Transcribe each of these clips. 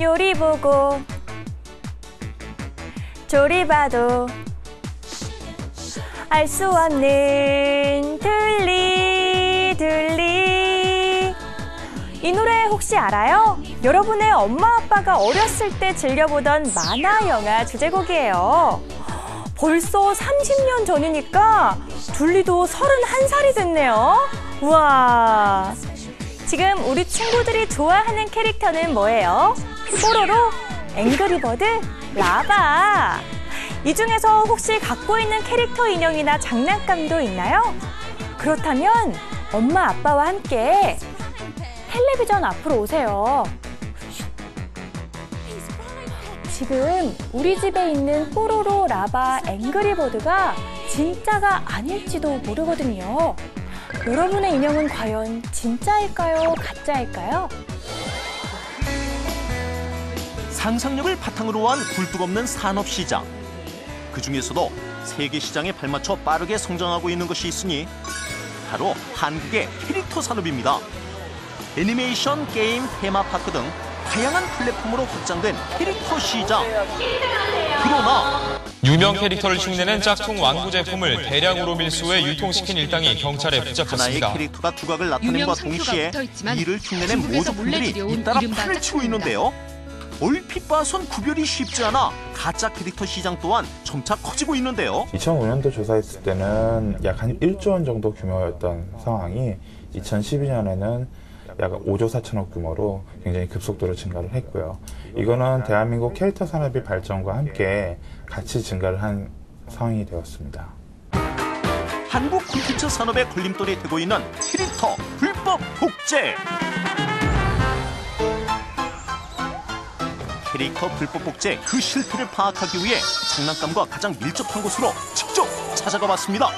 요리 보고 조리 봐도 알 수 없는 둘리 둘리 이 노래 혹시 알아요? 여러분의 엄마 아빠가 어렸을 때 즐겨보던 만화 영화 주제곡이에요. 벌써 30년 전이니까 둘리도 31살이 됐네요. 우와. 지금 우리 친구들이 좋아하는 캐릭터는 뭐예요? 뽀로로, 앵그리버드, 라바. 이 중에서 혹시 갖고 있는 캐릭터 인형이나 장난감도 있나요? 그렇다면 엄마 아빠와 함께 텔레비전 앞으로 오세요. 지금 우리 집에 있는 뽀로로, 라바, 앵그리버드가 진짜가 아닐지도 모르거든요. 여러분의 인형은 과연 진짜일까요? 가짜일까요? 상상력을 바탕으로 한 굴뚝 없는 산업 시장. 그 중에서도 세계 시장에 발맞춰 빠르게 성장하고 있는 것이 있으니 바로 한국의 캐릭터 산업입니다. 애니메이션, 게임, 테마파크 등 다양한 플랫폼으로 확장된 캐릭터 시장. 그러나 유명 캐릭터를 흉내낸 짝퉁 완구 제품을 대량으로 밀수해 유통시킨 일당이 경찰에 붙잡혔습니다. 캐릭터가 두각을 나타낸과 유명 상표가 동시에 이를 흉내낸 모조품들이 잇따라 판을 치고. 있는데요. 얼핏 봐 선 구별이 쉽지 않아 가짜 캐릭터 시장 또한 점차 커지고 있는데요. 2005년도 조사했을 때는 약 한 1조 원 정도 규모였던 상황이 2012년에는 약 5조 4천억 규모로 굉장히 급속도로 증가를 했고요. 이거는 대한민국 캐릭터 산업의 발전과 함께 같이 증가를 한 상황이 되었습니다. 한국 콘텐츠 산업의 걸림돌이 되고 있는 캐릭터 불법 복제. 캐릭터 불법 복제 그 실태를 파악하기 위해 장난감과 가장 밀접한 곳으로 직접 찾아가 봤습니다.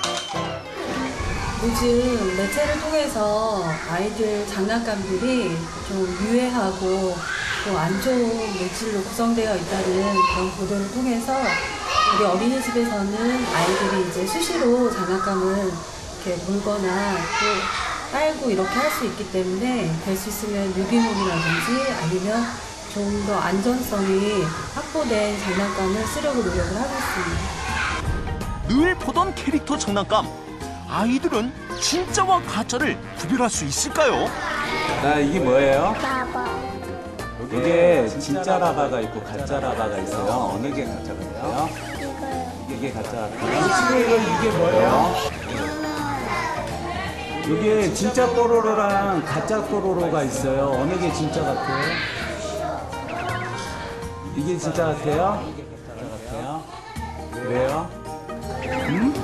요즘 매체를 통해서 아이들 장난감들이 좀 유해하고 또 안 좋은 물질로 구성되어 있다는 그런 보도를 통해서 우리 어린이집에서는 아이들이 이제 수시로 장난감을 이렇게 물거나 또 깔고 이렇게 할 수 있기 때문에 될 수 있으면 유기물이라든지 아니면 좀 더 안전성이 확보된 장난감을 쓰려고 노력을 하고 있습니다. 늘 보던 캐릭터 장난감. 아이들은 진짜와 가짜를 구별할 수 있을까요? 아 이게 뭐예요? 이게 진짜 라바가 있고 가짜 라바가 있어요. 어느 게 가짜 같아요? 이게 가짜 같아요. 이거 이게 뭐예요? 이게 진짜 뽀로로랑 가짜 뽀로로가 있어요. 어느 게 진짜 같아요? 이게 진짜 같아요? 같아요? 왜요? 음?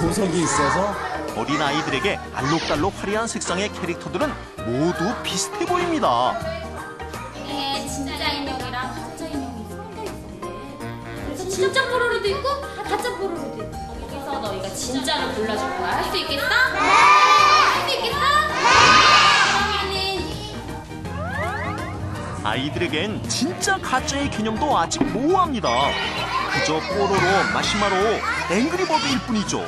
보석이 있어서? 어린 아이들에게 알록달록 화려한 색상의 캐릭터들은 모두 비슷해 보입니다. 이게 진짜 인형이랑 가짜 인형이 있대. 그래서 진짜 뽀로로도 있고 가짜 뽀로로도 있고. 여기서 너희가 진짜를 골라줄 거야. 할 수 있겠어? 아이들에겐 진짜 가짜의 개념도 아직 모호합니다. 그저 뽀로로, 마시마로, 앵그리버드일 뿐이죠.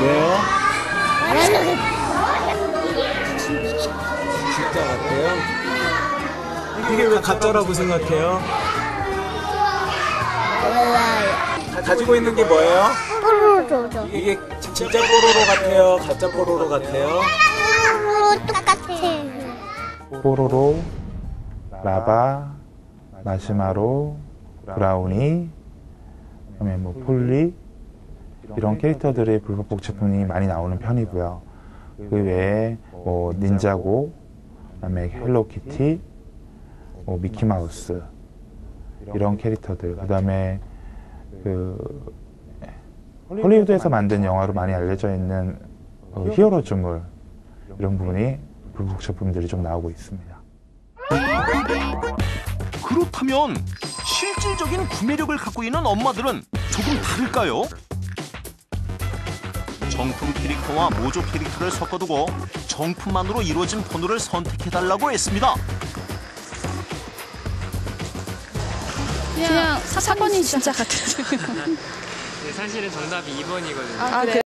왜요? 진짜 같아요? 이게 왜 가짜라고 생각해요? 가- 가지고 있는 게 뭐예요? 뽀로로죠. 이게 진짜 뽀로로 같아요? 가짜 뽀로로 같아요? 뽀로로 똑같아. 뽀로로, 라바, 마시마로, 브라우니, 그다음에 뭐 폴리 이런 캐릭터들의 불법 복 제품이 많이 나오는 편이고요. 그 외에 뭐 닌자고, 그다음에 헬로키티, 뭐 미키마우스 이런 캐릭터들, 그다음에 그 헐리우드에서 만든 영화로 많이 알려져 있는 그 히어로즈물 이런 부분이 불법 복제품들이 좀 나오고 있습니다. 그렇다면 실질적인 구매력을 갖고 있는 엄마들은 조금 다를까요? 정품 캐릭터와 모조 캐릭터를 섞어두고 정품만으로 이루어진 번호를 선택해달라고 했습니다. 그냥 4번이 진짜 같아요. 사실은 정답이 2번이거든요. 아, 그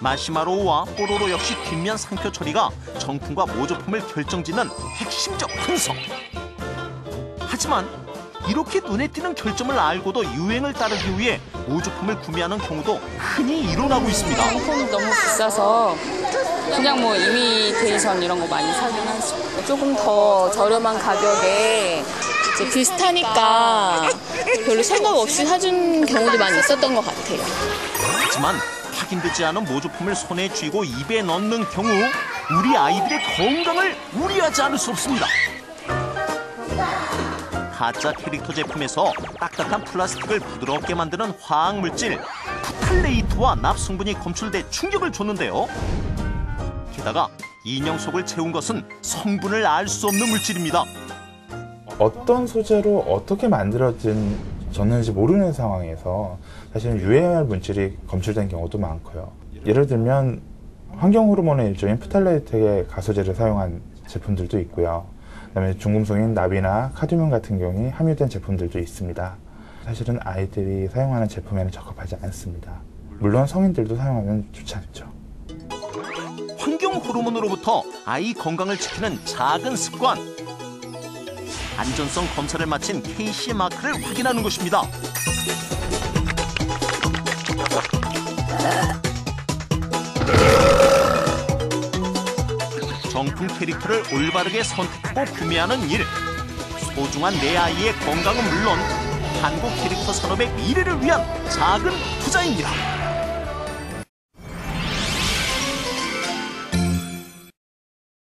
마시마로우와 뽀로로 역시 뒷면 상표 처리가 정품과 모조품을 결정짓는 핵심적 항성. 하지만 이렇게 눈에 띄는 결점을 알고도 유행을 따르기 위해 모조품을 구매하는 경우도 흔히 일어나고 있습니다. 상품이 너무 비싸서 그냥 뭐 이미테이션 이런 거 많이 사긴 하죠. 조금 더 저렴한 가격에 이제 비슷하니까 별로 생각 없이 사준 경우도 많이 있었던 것 같아요. 하지만 확인되지 않은 모조품을 손에 쥐고 입에 넣는 경우 우리 아이들의 건강을 우려하지 않을 수 없습니다. 가짜 캐릭터 제품에서 딱딱한 플라스틱을 부드럽게 만드는 화학 물질 푸탈레이트와 납성분이 검출돼 충격을 줬는데요. 게다가 인형 속을 채운 것은 성분을 알 수 없는 물질입니다. 어떤 소재로 어떻게 만들어 졌는지 모르는 상황에서 사실은 유해할 물질이 검출된 경우도 많고요. 예를 들면 환경 호르몬의 일종인 프탈레이트의 가소제를 사용한 제품들도 있고요. 그다음에 중금속인 납이나 카드뮴 같은 경우에 함유된 제품들도 있습니다. 사실은 아이들이 사용하는 제품에는 적합하지 않습니다. 물론 성인들도 사용하면 좋지 않죠. 환경 호르몬으로부터 아이 건강을 지키는 작은 습관. 안전성 검사를 마친 KC 마크를 확인하는 것입니다. 정품 캐릭터를 올바르게 선택하고 구매하는 일. 소중한 내 아이의 건강은 물론 한국 캐릭터 산업의 미래를 위한 작은 투자입니다.